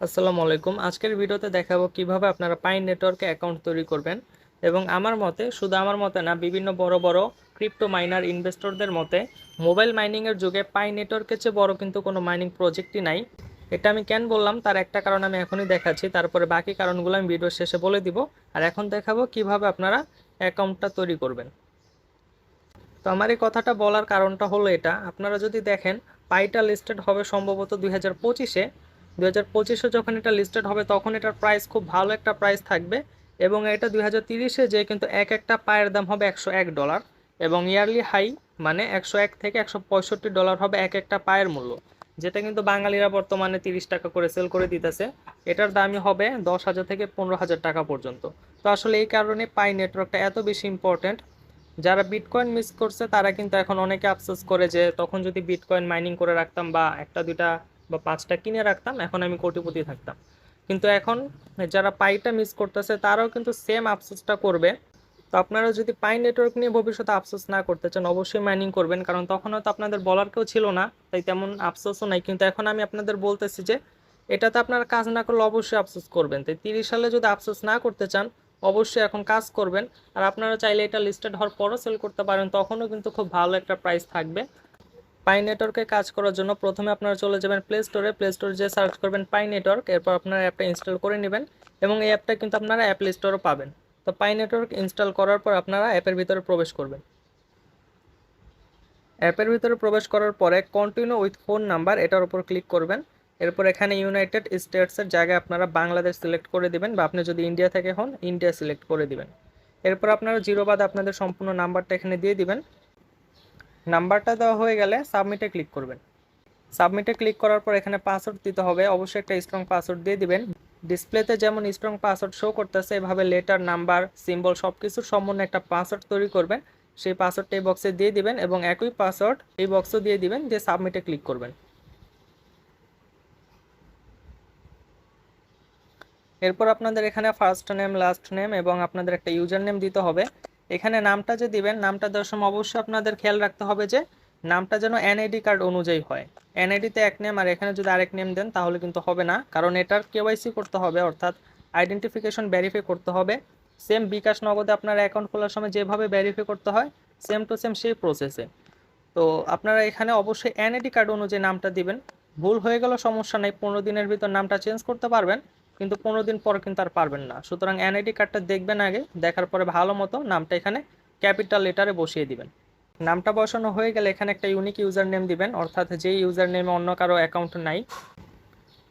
আসসালামু আলাইকুম। আজকের ভিডিওতে দেখাবো কীভাবে আপনারা পাইন নেটওয়ার্কে অ্যাকাউন্ট তৈরি করবেন এবং আমার মতে, শুধু আমার মতে না, বিভিন্ন বড় বড় ক্রিপ্টো মাইনার ইনভেস্টরদের মতে মোবাইল মাইনিংয়ের যুগে পাই নেটওয়ার্কের চেয়ে বড় কিন্তু কোনো মাইনিং প্রজেক্টই নাই। এটা আমি কেন বললাম? তার একটা কারণ আমি এখনই দেখাচ্ছি, তারপরে বাকি কারণগুলো আমি ভিডিও শেষে বলে দিব। আর এখন দেখাবো কীভাবে আপনারা অ্যাকাউন্টটা তৈরি করবেন। তো আমার এই কথাটা বলার কারণটা হলো এটা। আপনারা যদি দেখেন পাইটা লিস্টেড হবে সম্ভবত দুই হাজার পঁচিশে। দু হাজার পঁচিশে যখন এটা লিস্টেড হবে, তখন এটার প্রাইস খুব ভালো একটা প্রাইস থাকবে। এবং এটা দুই হাজার তিরিশে যে কিন্তু এক একটা পায়ের দাম হবে একশো এক ডলার এবং ইয়ারলি হাই মানে একশো এক থেকে একশো পঁয়ষট্টি ডলার হবে এক একটা পায়ের মূল্য, যেটা কিন্তু বাঙালিরা বর্তমানে তিরিশ টাকা করে সেল করে দিতেছে। এটার দামই হবে দশ হাজার থেকে পনেরো হাজার টাকা পর্যন্ত। তো আসলে এই কারণে পাই নেটওয়ার্কটা এত বেশি ইম্পর্ট্যান্ট যারা বিটকয়েন মিস করছে, তারা কিন্তু এখন অনেকে আফসোস করে যে তখন যদি বিটকয়েন মাইনিং করে রাখতাম বা একটা দুইটা বা পাঁচটা কিনে রাখতাম, এখন আমি কোটিপতি থাকতাম। কিন্তু এখন যারা পাইটা মিস করতেছে, তারাও কিন্তু সেম আফসোসটা করবে। তো আপনারা যদি পাই নেটওয়ার্ক নিয়ে ভবিষ্যতে আফসোস না করতে চান, অবশ্যই মাইনিং করবেন, কারণ তখন হয়তো আপনাদের বলার কেউ ছিল না, তাই তেমন আফসোসও নাই। কিন্তু এখন আমি আপনাদের বলতেছি যে, এটাতে আপনারা কাজ না করলে অবশ্যই আফসোস করবেন। তাই তিরিশ সালে যদি আফসোস না করতে চান, অবশ্যই এখন কাজ করবেন। আর আপনারা চাইলে এটা লিস্টেড হওয়ার পরও সেল করতে পারেন, তখনও কিন্তু খুব ভালো একটা প্রাইস থাকবে। পাই নেটওয়ার্কে কাজ করার জন্য প্রথমে আপনারা চলে যাবেন প্লে স্টোরে প্লে স্টোরে যে সার্চ করবেন পাই নেটওয়ার্ক এরপর আপনারা অ্যাপটা ইনস্টল করে নেবেন এবং এই অ্যাপটা কিন্তু আপনারা অ্যাপ স্টোরও পাবেন। তো পাই নেটওয়ার্ক ইনস্টল করার পর আপনারা অ্যাপের ভিতরে প্রবেশ করবেন। অ্যাপের ভিতরে প্রবেশ করার পরে কন্টিনিউ উইথ ফোন নাম্বার এটার উপর ক্লিক করবেন। এরপর এখানে ইউনাইটেড স্টেটসের জায়গায় আপনারা বাংলাদেশ সিলেক্ট করে দিবেন বা আপনি যদি ইন্ডিয়া থেকে হন ইন্ডিয়া সিলেক্ট করে দিবেন। এরপর আপনারা জিরো বাদ আপনাদের সম্পূর্ণ নাম্বারটা এখানে দিয়ে দিবেন। নাম্বারটা দেওয়া হয়ে গেলে সাবমিটে ক্লিক করবেন। সাবমিটে ক্লিক করার পর এখানে পাসওয়ার্ড দিতে হবে। অবশ্যই একটা স্ট্রং পাসওয়ার্ড দিয়ে দিবেন। ডিসপ্লেতে যেমন স্ট্রং পাসওয়ার্ড শো করতেছে, এভাবে লেটার নাম্বার সিম্বল সব কিছুর সম্বন্ধে একটা পাসওয়ার্ড তৈরি করবেন। সেই পাসওয়ার্ডটা এই বক্সে দিয়ে দিবেন এবং একই পাসওয়ার্ড এই বক্সও দিয়ে দিবেন দিয়ে সাবমিটে ক্লিক করবেন। এরপর আপনাদের এখানে ফার্স্ট নেম লাস্ট নেম এবং আপনাদের একটা ইউজার নেম দিতে হবে। এখানে নামটা যে দিবেন, নামটা দেওয়ার সময় অবশ্যই আপনাদের খেয়াল রাখতে হবে যে নামটা যেন এনআইডি কার্ড অনুযায়ী হয়। এনআইডিতে এক নেম আর এখানে যদি আরেক নেম দেন তাহলে কিন্তু হবে না, কারণ এটার কেওয়াইসি করতে হবে, অর্থাৎ আইডেন্টিফিকেশন ভেরিফাই করতে হবে। সেম বিকাশ নগদে আপনার অ্যাকাউন্ট খোলার সময় যেভাবে ভেরিফাই করতে হয় সেম টু সেম সেই প্রসেসে তো আপনারা এখানে অবশ্যই এনআইডি কার্ড অনুযায়ী নামটা দিবেন। ভুল হয়ে গেল, সমস্যা নেই, পনেরো দিনের ভিতর নামটা চেঞ্জ করতে পারবেন। কিন্তু পনেরো দিন পর কিন্তু আর পারবেন না। সুতরাং এনআইডি কার্ডটা দেখবেন আগে, দেখার পরে ভালো মতো নামটা এখানে ক্যাপিটাল লেটারে বসিয়ে দিবেন। নামটা বসানো হয়ে গেলে এখানে একটা ইউনিক ইউজার নেম দিবেন, অর্থাৎ যেই ইউজার নেমে অন্য কারও অ্যাকাউন্ট নাই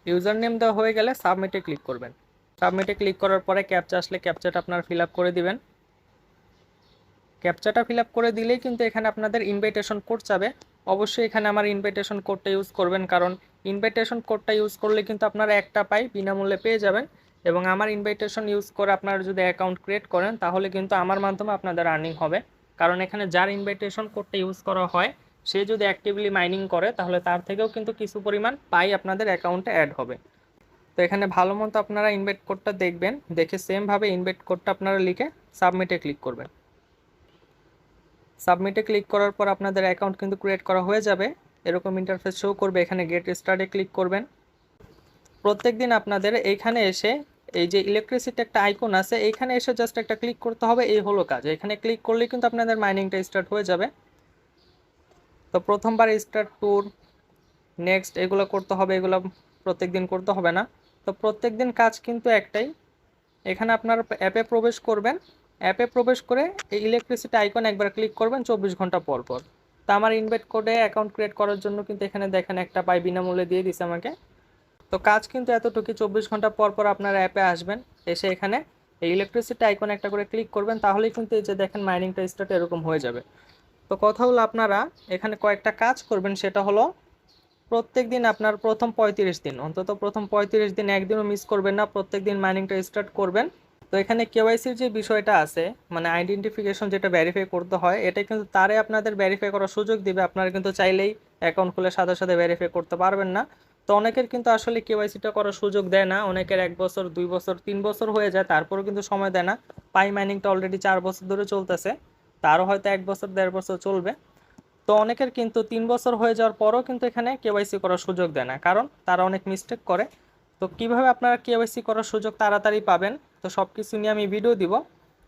ইউজার নেম দেওয়া হয়ে গেলে সাবমিটে ক্লিক করবেন। সাবমিটে ক্লিক করার পরে ক্যাপচা আসলে ক্যাপচাটা আপনার ফিল করে দিবেন। ক্যাপচাটা ফিল করে দিলেই কিন্তু এখানে আপনাদের ইনভাইটেশন কোড যাবে অবশ্যই এখানে আমার ইনভাইটেশন কোডটা ইউজ করবেন, কারণ ইনভাইটেশন কোডটা ইউজ করলে কিন্তু আপনারা একটা পাই, বিনামূল্যে পেয়ে যাবেন। এবং আমার ইনভাইটেশন ইউজ করে আপনারা যদি অ্যাকাউন্ট ক্রিয়েট করেন, তাহলে কিন্তু আমার মাধ্যমে আপনাদের আর্নিং হবে। কারণ এখানে যার ইনভাইটেশন কোডটা ইউজ করা হয়, সে যদি অ্যাক্টিভলি মাইনিং করে, তাহলে তার থেকেও কিন্তু কিছু পরিমাণ পাই আপনাদের অ্যাকাউন্টে অ্যাড হবে। তো এখানে ভালো মতো আপনারা ইনভাইট কোডটা দেখবেন, দেখে সেমভাবে ইনভাইট কোডটা আপনারা লিখে সাবমিটে ক্লিক করবেন। সাবমিটে ক্লিক করার পর আপনাদের অ্যাকাউন্ট কিন্তু ক্রিয়েট করা হয়ে যাবে। এরকম ইন্টারফেস শো করবে, এখানে গেট স্টার্টে ক্লিক করবেন। প্রত্যেক দিন আপনাদের এইখানে এসে এই যে ইলেকট্রিসিটি একটা আইকন আছে, এইখানে এসে জাস্ট একটা ক্লিক করতে হবে, এই হলো কাজ। এখানে ক্লিক করলেই কিন্তু আপনাদের মাইনিংটা স্টার্ট হয়ে যাবে। তো প্রথমবার স্টার্ট ট্যুর নেক্সট এগুলো করতে হবে, এগুলো প্রত্যেক দিন করতে হবে না। তো প্রত্যেক দিন কাজ কিন্তু একটাই, এখানে আপনার অ্যাপে প্রবেশ করবেন। অ্যাপে প্রবেশ করে এই ইলেকট্রিসিটি আইকন একবার ক্লিক করবেন চব্বিশ ঘণ্টা পর পর। তো আমার ইনভাইট কোডে অ্যাকাউন্ট ক্রিয়েট করার জন্য কিন্তু এখানে দেখেন একটা পাই বিনামূল্যে দিয়ে দিছে আমাকে। তো কাজ কিন্তু এতটুকু, চব্বিশ ঘণ্টা পর পর আপনার অ্যাপে আসবেন, এসে এখানে এই ইলেকট্রিসিটি আইকন একটা করে ক্লিক করবেন, তাহলেই কিন্তু এই যে দেখেন মাইনিংটা স্টার্ট এরকম হয়ে যাবে। তো কথা হলো আপনারা এখানে কয়েকটা কাজ করবেন, সেটা হলো প্রত্যেক দিন আপনার প্রথম পঁয়ত্রিশ দিন, অন্তত প্রথম পঁয়ত্রিশ দিন একদিনও মিস করবেন না, প্রত্যেক দিন মাইনিংটা স্টার্ট করবেন। তো এখানে কেওয়াইসির যে বিষয়টা আছে মানে আইডেন্টিফিকেশন যেটা ভেরিফাই করতে হয়, এটা কিন্তু তারে আপনাদের ভেরিফাই করার সুযোগ দিবে। আপনারা কিন্তু চাইলেই অ্যাকাউন্ট খুলে সাথে সাথে ভেরিফাই করতে পারবেন না। তো অনেকের কিন্তু আসলে কেওয়াইসিটা করার সুযোগ দেয় না। অনেকের এক বছর, দুই বছর, তিন বছর হয়ে যায়, তারপরেও কিন্তু সময় দেয় না। পাই মাইনিংটা অলরেডি চার বছর ধরে চলতেছে। তারও হয়তো এক বছর, দেড় বছর চলবে। তো অনেকের কিন্তু তিন বছর হয়ে যাওয়ার পরও কিন্তু এখানে কেওয়াইসি করার সুযোগ দেয় না। কারণ তারা অনেক মিস্টেক করে। তো কীভাবে আপনারা কেওয়াইসি করার সুযোগ তাড়াতাড়ি পাবেন? তো সব কিছু নিয়ে আমি ভিডিও দিব।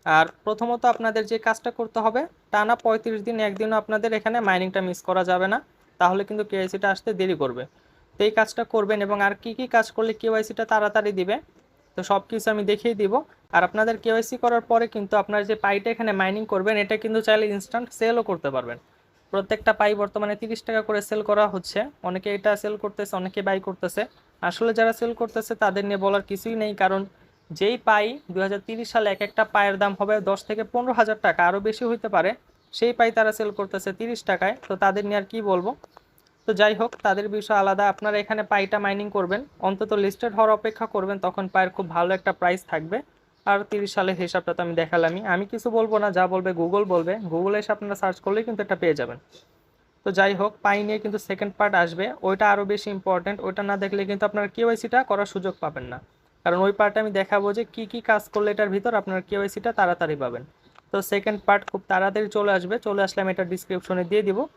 আর প্রথমত আপনাদের যে কাজটা করতে হবে, টানা পঁয়ত্রিশ দিন, একদিনও আপনাদের এখানে মাইনিংটা মিস করা যাবে না। তাহলে কিন্তু কেওয়াইসিটা আসতে দেরি করবে। তো এই কাজটা করবেন এবং আর কি কি কাজ করলে কেওয়াইসিটা তাড়াতাড়ি দিবে, তো সব কিছু আমি দেখিয়ে দিব। আর আপনাদের কেওয়াইসি করার পরে কিন্তু আপনার যে পাইটা এখানে মাইনিং করবেন, এটা কিন্তু চাইলে ইনস্ট্যান্ট সেলও করতে পারবেন। প্রত্যেকটা পাই বর্তমানে তিরিশ টাকা করে সেল করা হচ্ছে। অনেকে এটা সেল করতেছে, অনেকে বাই করতেছে। আসলে যারা সেল করতেছে তাদের নিয়ে বলার কিছুই নেই, কারণ যেই পাই দু সালে এক একটা পায়ের দাম হবে দশ থেকে পনেরো হাজার টাকা, আরও বেশি হইতে পারে। সেই পাই তারা সেল করতেছে তিরিশ টাকায়। তো তাদের নিয়ে আর কি বলব? তো যাই হোক, তাদের বিষয় আলাদা। আপনারা এখানে পাইটা মাইনিং করবেন। অন্তত লিস্টেড হওয়ার অপেক্ষা করবেন, তখন পায়ের খুব ভালো একটা প্রাইস থাকবে। আর তিরিশ সালের হিসাবটা তো আমি দেখালামই। আমি কিছু বলব না, যা বলবে গুগল বলবে। গুগলে এসে আপনারা সার্চ করলেই কিন্তু এটা পেয়ে যাবেন। তো যাই হোক, পাই নিয়ে কিন্তু সেকেন্ড পার্ট আসবে। ওইটা আরও বেশি ইম্পর্ট্যান্ট ওইটা না দেখলে কিন্তু আপনারা কেওয়াইসিটা করার সুযোগ পাবেন না। কারণ ওই পার্টে আমি দেখাবো যে কি কি কাজ করলে এটার ভিতর আপনার কেওয়াইসিটা তাড়াতাড়ি পাবেন। তো সেকেন্ড পার্ট খুব তাড়াতাড়ি চলে আসবে। চলে আসলে আমি এটা ডিসক্রিপশনে দিয়ে দিব।